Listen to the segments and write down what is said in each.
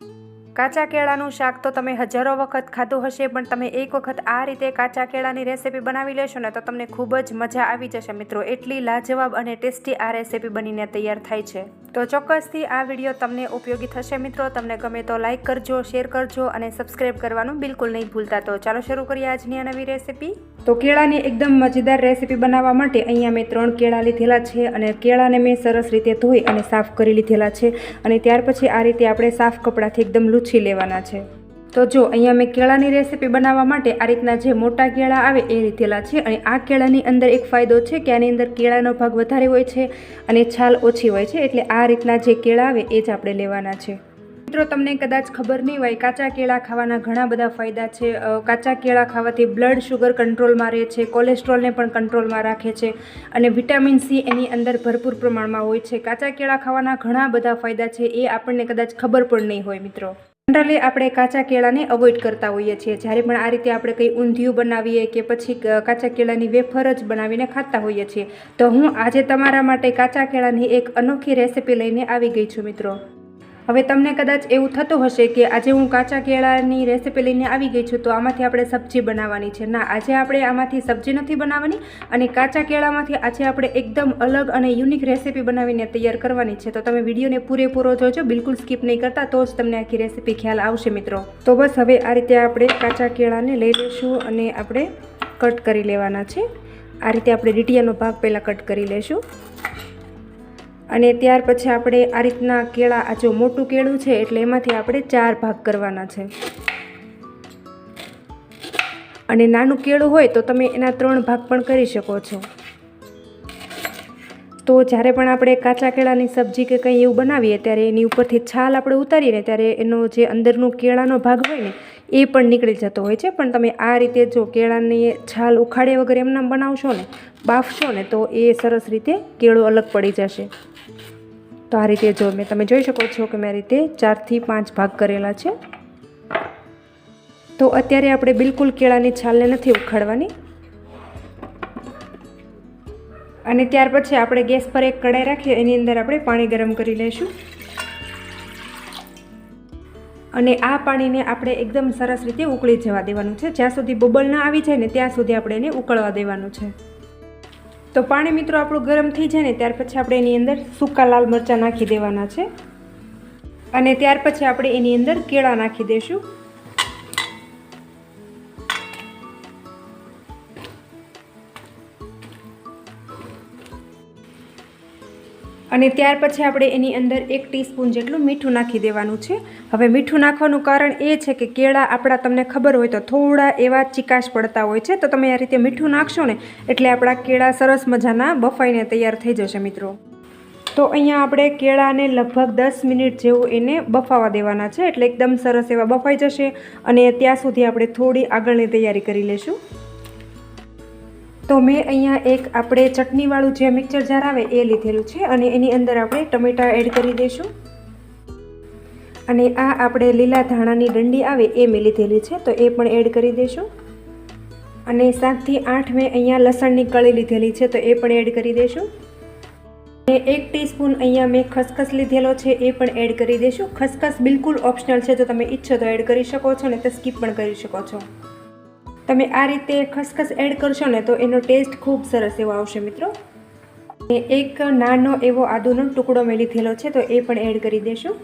Thank you. કાચા કેળાનું શાક તો તમે હજારો વખત ખાધું હશે, પણ તમે એક વખત આ રીતે કાચા કેળાની રેસીપી બનાવી લેશો ને તો તમને ખૂબ જ મજા આવી જશે મિત્રો. એટલી લાજવાબ અને ટેસ્ટી આ રેસીપી બનીને તૈયાર થાય છે. તો ચોક્કસથી આ વીડિયો તમને ઉપયોગી થશે મિત્રો. તમને ગમે તો લાઇક કરજો, શેર કરજો અને સબસ્ક્રાઈબ કરવાનું બિલકુલ નહીં ભૂલતા. તો ચાલો શરૂ કરીએ આજની આ નવી રેસીપી. તો કેળાની એકદમ મજેદાર રેસીપી બનાવવા માટે અહીંયા મેં ત્રણ કેળા લીધેલા છે અને કેળાને મેં સરસ રીતે ધોઈ અને સાફ કરી લીધેલા છે. અને ત્યાર પછી આ રીતે આપણે સાફ કપડાથી એકદમ લૂછી લેવાના છે. તો જો, અહીંયા મેં કેળાની રેસીપી બનાવવા માટે આ રીતના જે મોટા કેળા આવે એ લીધેલા છે અને આ કેળાની અંદર એક ફાયદો છે કે આની અંદર કેળાનો ભાગ વધારે હોય છે અને છાલ ઓછી હોય છે, એટલે આ રીતના જે કેળા આવે એ જ આપણે લેવાના છે. મિત્રો, તમને કદાચ ખબર નહીં હોય, કાચા કેળા ખાવાના ઘણા બધા ફાયદા છે. કાચા કેળા ખાવાથી બ્લડ શુગર કંટ્રોલમાં રહે છે, કોલેસ્ટ્રોલને પણ કંટ્રોલમાં રાખે છે અને વિટામિન સી એની અંદર ભરપૂર પ્રમાણમાં હોય છે. કાચા કેળા ખાવાના ઘણા બધા ફાયદા છે, એ આપણને કદાચ ખબર પણ નહીં હોય, મિત્રો. જનરલી આપણે કાચા કેળાને અવોઇડ કરતા હોઈએ છીએ. જ્યારે પણ આ રીતે આપણે કંઈ ઊંધિયું બનાવીએ કે પછી કાચા કેળાની વેફર જ બનાવીને ખાતા હોઈએ છીએ. તો હું આજે તમારા માટે કાચા કેળાની એક અનોખી રેસીપી લઈને આવી ગઈ છું મિત્રો. હવે તમને કદાચ એવું થતું હશે કે આજે હું કાચા કેળાની રેસીપી લઈને આવી ગઈ છું, તો આમાંથી આપણે સબ્જી બનાવવાની છે. ના, આજે આપણે આમાંથી સબ્જી નથી બનાવવાની અને કાચા કેળામાંથી આજે આપણે એકદમ અલગ અને યુનિક રેસીપી બનાવીને તૈયાર કરવાની છે. તો તમે વિડીયોને પૂરેપૂરો જોજો, બિલકુલ સ્કીપ નહીં કરતા, તો જ તમને આખી રેસીપી ખ્યાલ આવશે મિત્રો. તો બસ હવે આ રીતે આપણે કાચા કેળાને લઈ લઈશું અને આપણે કટ કરી લેવાના છે. આ રીતે આપણે ડીટીયાનો ભાગ પહેલાં કટ કરી લઈશું. અને ત્યાર પછી આપણે આ રીતના કેળા, આ જો મોટું કેળું છે એટલે એમાંથી આપણે ચાર ભાગ કરવાના છે. અને નાનું કેળું હોય તો તમે એના ત્રણ ભાગ પણ કરી શકો છો. તો જ્યારે પણ આપણે કાચા કેળાની સબ્જી કે કંઈ એવું બનાવીએ, ત્યારે એની ઉપરથી છાલ આપણે ઉતારીને, ત્યારે એનો જે અંદરનું કેળાનો ભાગ હોય ને એ પણ નીકળી જતો હોય છે. પણ તમે આ રીતે જો કેળાની છાલ ઉખાડે વગર એમના બનાવશો ને, બાફશો ને, તો એ સરસ રીતે કેળો અલગ પડી જશે. તો આ રીતે જો મેં, તમે જોઈ શકો છો કે મેં રીતે ચારથી પાંચ ભાગ કરેલા છે. તો અત્યારે આપણે બિલકુલ કેળાની છાલને નથી ઉખાડવાની. અને ત્યાર પછી આપણે ગેસ પર એક કડાઈ રાખીએ એની અંદર આપણે પાણી ગરમ કરી લઈશું. અને આ પાણીને આપણે એકદમ સરસ રીતે ઉકળી જવા દેવાનું છે. જ્યાં સુધી બબલ ના આવી જાય ને ત્યાં સુધી આપણે એને ઉકળવા દેવાનું છે. તો પાણી મિત્રો આપણું ગરમ થઈ જાય ને ત્યાર પછી આપણે એની અંદર સૂકા લાલ મરચાં નાખી દેવાના છે. અને ત્યાર પછી આપણે એની અંદર કેળા નાખી દઈશું અને ત્યાર પછી આપણે એની અંદર એક ટીસ્પૂન જેટલું મીઠું નાખી દેવાનું છે. હવે મીઠું નાખવાનું કારણ એ છે કે કેળા આપણા તમને ખબર હોય તો થોડા એવા ચિકાશ પડતા હોય છે. તો તમે આ રીતે મીઠું નાખશો ને એટલે આપણા કેળા સરસ મજાના બફાઈને તૈયાર થઈ જશે મિત્રો. તો અહીંયા આપણે કેળાને લગભગ દસ મિનિટ જેવું એને બફાવા દેવાના છે. એટલે એકદમ સરસ એવા બફાઈ જશે અને ત્યાં સુધી આપણે થોડી આગળની તૈયારી કરી લઈશું તો મેં અહીંયા એક આપણે ચટણીવાળું જે મિક્સર જાર આવે એ લીધેલું છે અને એની અંદર આપણે ટમેટાં એડ કરી દઈશું. અને આ આપણે લીલા ધાણાની દંડી આવે એ મેં લીધેલી છે, તો એ પણ એડ કરી દઈશું. અને સાતથી આઠ મેં અહીંયા લસણની કળી લીધેલી છે, તો એ પણ એડ કરી દઈશું. અને એક ટીસ્પૂન અહીંયા મેં ખસખસ લીધેલો છે, એ પણ એડ કરી દઈશું. ખસખસ બિલકુલ ઓપ્શનલ છે, જો તમે ઈચ્છો તો એડ કરી શકો છો ને તો સ્કીપ પણ કરી શકો છો. તમે આ રીતે ખસખસ એડ કરશો ને તો એનો ટેસ્ટ ખૂબ સરસ એવો આવશે મિત્રો. એક નાનો એવો આદુનો ટુકડો મેં લીધેલો છે તો એ પણ એડ કરી દેશું.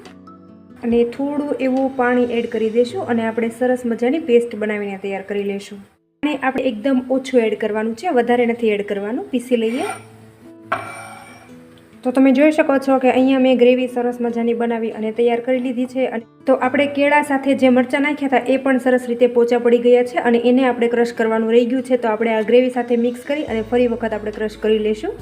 અને થોડું એવું પાણી એડ કરી દેશું અને આપણે સરસ મજાની પેસ્ટ બનાવીને તૈયાર કરી લઈશું અને આપણે એકદમ ઓછું એડ કરવાનું છે, વધારે નથી એડ કરવાનું. પીસી લઈએ. તો તમે જોઈ શકો છો કે અહીંયા મેં ગ્રેવી સરસ મજાની બનાવી અને તૈયાર કરી લીધી છે અને તો આપણે કેળા સાથે જે મરચાં નાખ્યા હતા એ પણ સરસ રીતે પોચા પડી ગયા છે અને એને આપણે ક્રશ કરવાનું રહી ગયું છે તો આપણે આ ગ્રેવી સાથે મિક્સ કરી અને ફરી વખત આપણે ક્રશ કરી લઈશું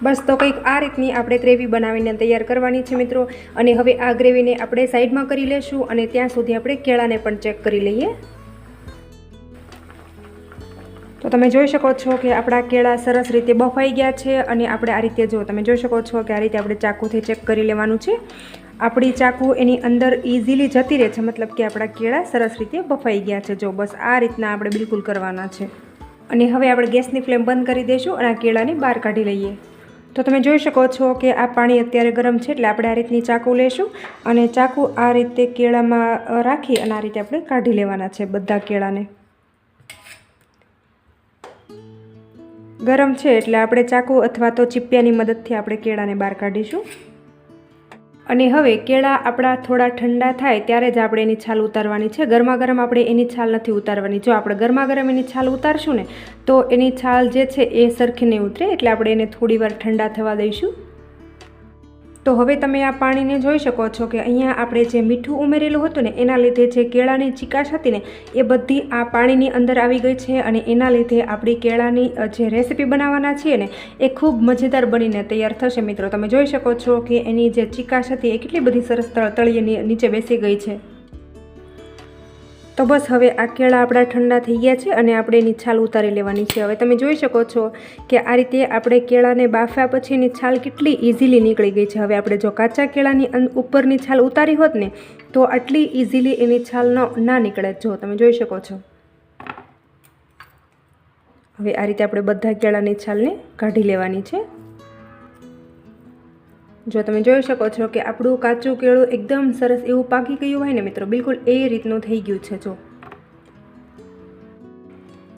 બસ તો કંઈક આ રીતની આપણે ગ્રેવી બનાવીને તૈયાર કરવાની છે મિત્રો અને હવે આ ગ્રેવીને આપણે સાઈડમાં કરી લેશું અને ત્યાં સુધી આપણે કેળાને પણ ચેક કરી લઈએ. તો તમે જોઈ શકો છો કે આપણા કેળા સરસ રીતે બફાઈ ગયા છે અને આપણે આ રીતે જો તમે જોઈ શકો છો કે આ રીતે આપણે ચાકુથી ચેક કરી લેવાનું છે. આપણી ચાકુ એની અંદર ઇઝીલી જતી રહે છે, મતલબ કે આપણા કેળા સરસ રીતે બફાઈ ગયા છે. જો બસ આ રીતના આપણે બિલકુલ કરવાના છે. અને હવે આપણે ગેસની ફ્લેમ બંધ કરી દઈશું અને આ કેળાને બહાર કાઢી લઈએ. તો તમે જોઈ શકો છો કે આ પાણી અત્યારે ગરમ છે એટલે આપણે આ રીતની ચાકુ લેશું અને ચાકુ આ રીતે કેળામાં રાખી અને આ રીતે આપણે કાઢી લેવાના છે બધા કેળાને. ગરમ છે એટલે આપણે ચાકુ અથવા તો ચીપિયાની મદદથી આપણે કેળાને બહાર કાઢીશું. અને હવે કેળા આપણા થોડા ઠંડા થાય ત્યારે જ આપણે એની છાલ ઉતારવાની છે. ગરમા ગરમ આપણે એની છાલ નથી ઉતારવાની. જો આપણે ગરમા ગરમ એની છાલ ઉતારશું ને, તો એની છાલ જે છે એ સરખી નહીં ઉતરે એટલે આપણે એને થોડીવાર ઠંડા થવા દઈશું. તો હવે તમે આ પાણીને જોઈ શકો છો કે અહીંયા આપણે જે મીઠું ઉમેરેલું હતું ને, એના લીધે જે કેળાની ચીકાશ હતી ને, એ બધી આ પાણીની અંદર આવી ગઈ છે અને એના લીધે આપણી કેળાની જે રેસીપી બનાવવાના છીએ ને, એ ખૂબ મજેદાર બનીને તૈયાર થશે મિત્રો. તમે જોઈ શકો છો કે એની જે ચીકાશ હતી એ કેટલી બધી સરસ તળ- તળિયે નીચે બેસી ગઈ છે. તો બસ હવે આ કેળા આપણા ઠંડા થઈ ગયા છે અને આપણે એની છાલ ઉતારી લેવાની છે. હવે તમે જોઈ શકો છો કે આ રીતે આપણે કેળાને બાફ્યા પછી એની છાલ કેટલી ઇઝીલી નીકળી ગઈ છે. હવે આપણે જો કાચા કેળાની ઉપરની છાલ ઉતારી હોત ને, તો આટલી ઇઝીલી એની છાલ ન નીકળે. જો તમે જોઈ શકો છો. હવે આ રીતે આપણે બધા કેળાની છાલને કાઢી લેવાની છે. જો તમે જોઈ શકો છો કે આપણું કાચું કેળું એકદમ સરસ એવું પાકી ગયું હોય ને મિત્રો, બિલકુલ એ રીતનું થઈ ગયું છે, જો.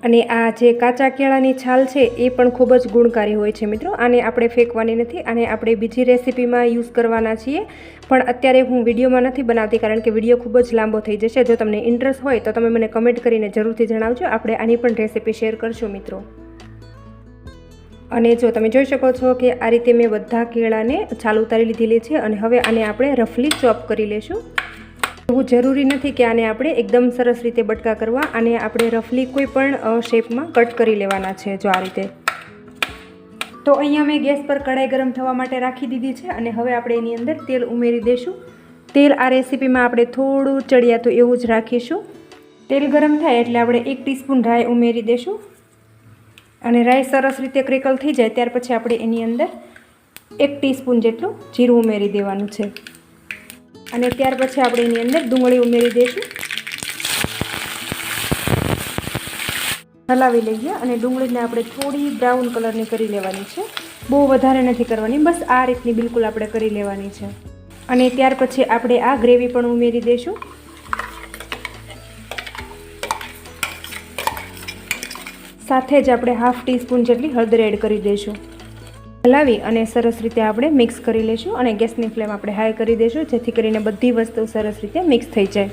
અને આ જે કાચા કેળાની છાલ છે, એ પણ ખૂબ જ ગુણકારી હોય છે, મિત્રો. આને આપણે ફેંકવાની નથી, આને આપણે બીજી રેસીપીમાં યુઝ કરવાના છીએ. પણ અત્યારે હું વિડીયોમાં નથી બનાવતી કારણ કે વીડિયો ખૂબ જ લાંબો થઈ જશે. જો તમને ઇન્ટરેસ્ટ હોય તો તમે મને કમેન્ટ કરીને જરૂરથી જણાવજો. આપણે આની પણ રેસીપી શેર કરશું, મિત્રો. અને જો તમે જોઈ શકો છો કે આ રીતે મેં બધા કેળાને છાલ ઉતારી લીધેલી છે અને હવે આને આપણે રફલી ચોપ કરી લેશું. એવું જરૂરી નથી કે આને આપણે એકદમ સરસ રીતે બટકા કરવા અને આપણે રફલી કોઈ પણ શેપમાં કટ કરી લેવાના છે જો આ રીતે. તો અહીંયા મેં ગેસ પર કઢાઈ ગરમ થવા માટે રાખી દીધી છે અને હવે આપણે એની અંદર તેલ ઉમેરી દઈશું તેલ આ રેસીપીમાં આપણે થોડું ચડિયાતું એવું જ રાખીશું. તેલ ગરમ થાય એટલે આપણે એક ટીસ્પૂન રાય ઉમેરી દઈશું અને રાઈ સરસ રીતે ક્રેકલ થઈ જાય ત્યાર પછી આપણે એની અંદર એક ટીસ્પૂન જેટલું જીરું ઉમેરી દેવાનું છે. અને ત્યાર પછી આપણે એની અંદર ડુંગળી ઉમેરી દઈશું હલાવી લઈએ અને ડુંગળીને આપણે થોડી બ્રાઉન કલરની કરી લેવાની છે. બહુ વધારે નથી કરવાની, બસ આ રીતની બિલકુલ આપણે કરી લેવાની છે. અને ત્યાર પછી આપણે આ ગ્રેવી પણ ઉમેરી દઈશું સાથે જ આપણે હાફ ટીસ્પૂન જેટલી હળદર એડ કરી દઈશું. હલાવી અને સરસ રીતે આપણે મિક્સ કરી લઈશું અને ગેસની ફ્લેમ આપણે હાઈ કરી દઈશું, જેથી કરીને બધી વસ્તુ સરસ રીતે મિક્સ થઈ જાય.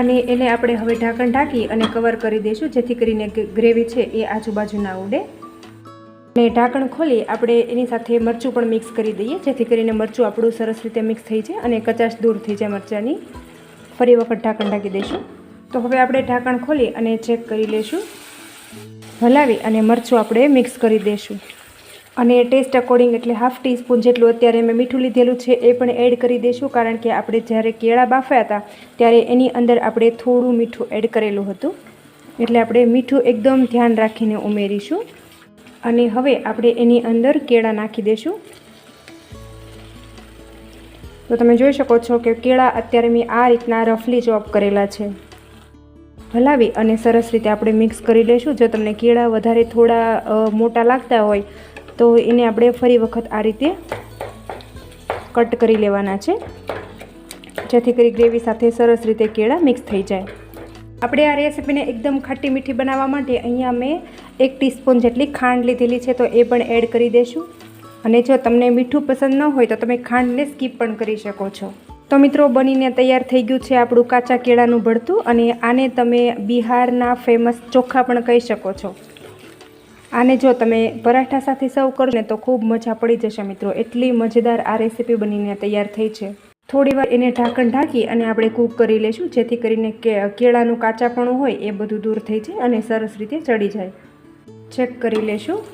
અને એને આપણે હવે ઢાંકણ ઢાંકી અને કવર કરી દઈશું, જેથી કરીને ગ્રેવી છે એ આજુબાજુ ના ઉડે. અને ઢાંકણ ખોલી આપણે એની સાથે મરચું પણ મિક્સ કરી દઈએ, જેથી કરીને મરચું આપણું સરસ રીતે મિક્સ થઈ જાય અને કચાશ દૂર થઈ જાય મરચાંની. ફરી વખત ઢાંકણ ઢાંકી દઈશું. તો હવે આપણે ઢાંકણ ખોલી અને ચેક કરી લઈશું. હલાવી અને મરચું આપણે મિક્સ કરી દઈશું. અને ટેસ્ટ અકોર્ડિંગ એટલે હાફ ટીસ્પૂન જેટલું અત્યારે મેં મીઠું લીધેલું છે એ પણ એડ કરી દઈશું, કારણ કે આપણે જ્યારે કેળા બાફ્યા હતા, ત્યારે એની અંદર આપણે થોડું મીઠું એડ કરેલું હતું. એટલે આપણે મીઠું એકદમ ધ્યાન રાખીને ઉમેરીશું. અને હવે આપણે એની અંદર કેળા નાખી દઈશું. તો તમે જોઈ શકો છો કે કેળા અત્યારે મેં આ રીતના રફલી ચોપ કરેલા છે. હલાવી અને સરસ રીતે આપણે મિક્સ કરી લઈશું જો તમને કેળા વધારે થોડા મોટા લાગતા હોય, તો એને આપણે ફરી વખત આ રીતે કટ કરી લેવાના છે. જેથી કરી ગ્રેવી સાથે સરસ રીતે કેળા મિક્સ થઈ જાય. આપણે આ રેસીપીને એકદમ ખાટી મીઠી બનાવવા માટે અહીંયા મેં એક ટીસ્પૂન જેટલી ખાંડ લીધેલી છે, તો એ પણ એડ કરી દઈશું અને જો તમને મીઠું પસંદ ન હોય, તો તમે ખાંડને સ્કીપ પણ કરી શકો છો. તો મિત્રો બનીને તૈયાર થઈ ગયું છે આપણું કાચા કેળાનું ભરતું અને આને તમે બિહારના ફેમસ ચોખા પણ કહી શકો છો. આને જો તમે પરાઠા સાથે સર્વ કરો ને તો ખૂબ મજા પડી જશે મિત્રો. એટલી મજેદાર આ રેસીપી બનીને તૈયાર થઈ છે. થોડી વાર એને ઢાંકણ ઢાંકી અને આપણે કૂક કરી લઈશું, જેથી કરીને કેળાનું કાચાપણું હોય એ બધું દૂર થઈ જાય અને સરસ રીતે ચડી જાય. ચેક કરી લેશું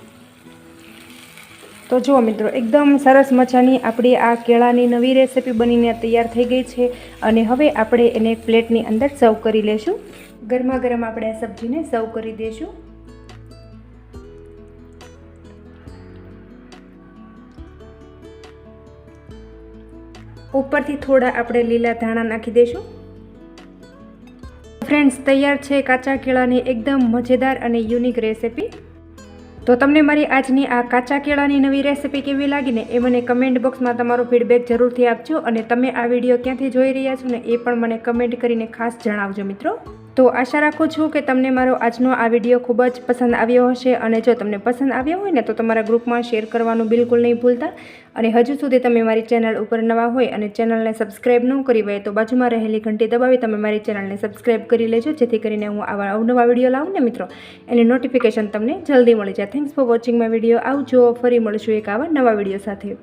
તો જુઓ મિત્રો, એકદમ સરસ મજાની આપણી આ કેળાની નવી રેસીપી બનીને તૈયાર થઈ ગઈ છે અને હવે આપણે એને પ્લેટની અંદર સર્વ કરી લેશું. ગરમા ગરમ આપણે આ સબ્જીને સર્વ કરી દઈશું ઉપરથી થોડા આપણે લીલા ધાણા નાખી દઈશું ફ્રેન્ડ્સ, તૈયાર છે કાચા કેળાની એકદમ મજેદાર અને યુનિક રેસીપી. તો તમને મારી આજની આ કાચા કેળાની નવી રેસિપી કેવી લાગીને એ મને કમેન્ટ બોક્સમાં તમારો ફીડબેક જરૂરથી આપજો અને તમે આ વીડિયો ક્યાંથી જોઈ રહ્યા છો ને એ પણ મને કમેન્ટ કરીને ખાસ જણાવજો મિત્રો. તો આશા રાખું છું કે તમને મારો આજનો આ વીડિયો ખૂબ જ પસંદ આવ્યો હશે અને જો તમને પસંદ આવ્યો હોય ને તો તમારા ગ્રુપમાં શેર કરવાનું બિલકુલ નહીં ભૂલતા. અને હજુ સુધી તમે મારી ચેનલ ઉપર નવા હોય અને ચેનલને સબસ્ક્રાઈબ ન કરી હોય તો બાજુમાં રહેલી ઘંટી દબાવી તમે મારી ચેનલને સબસ્ક્રાઈબ કરી લેજો, જેથી કરીને હું આવા અવનવા વીડિયો લાવું ને મિત્રો. એની નોટિફિકેશન તમને જલ્દી મળી જાય. Thanks for watching my video આવજો, ફરી મળશું એક આવા નવા વીડિયો સાથે.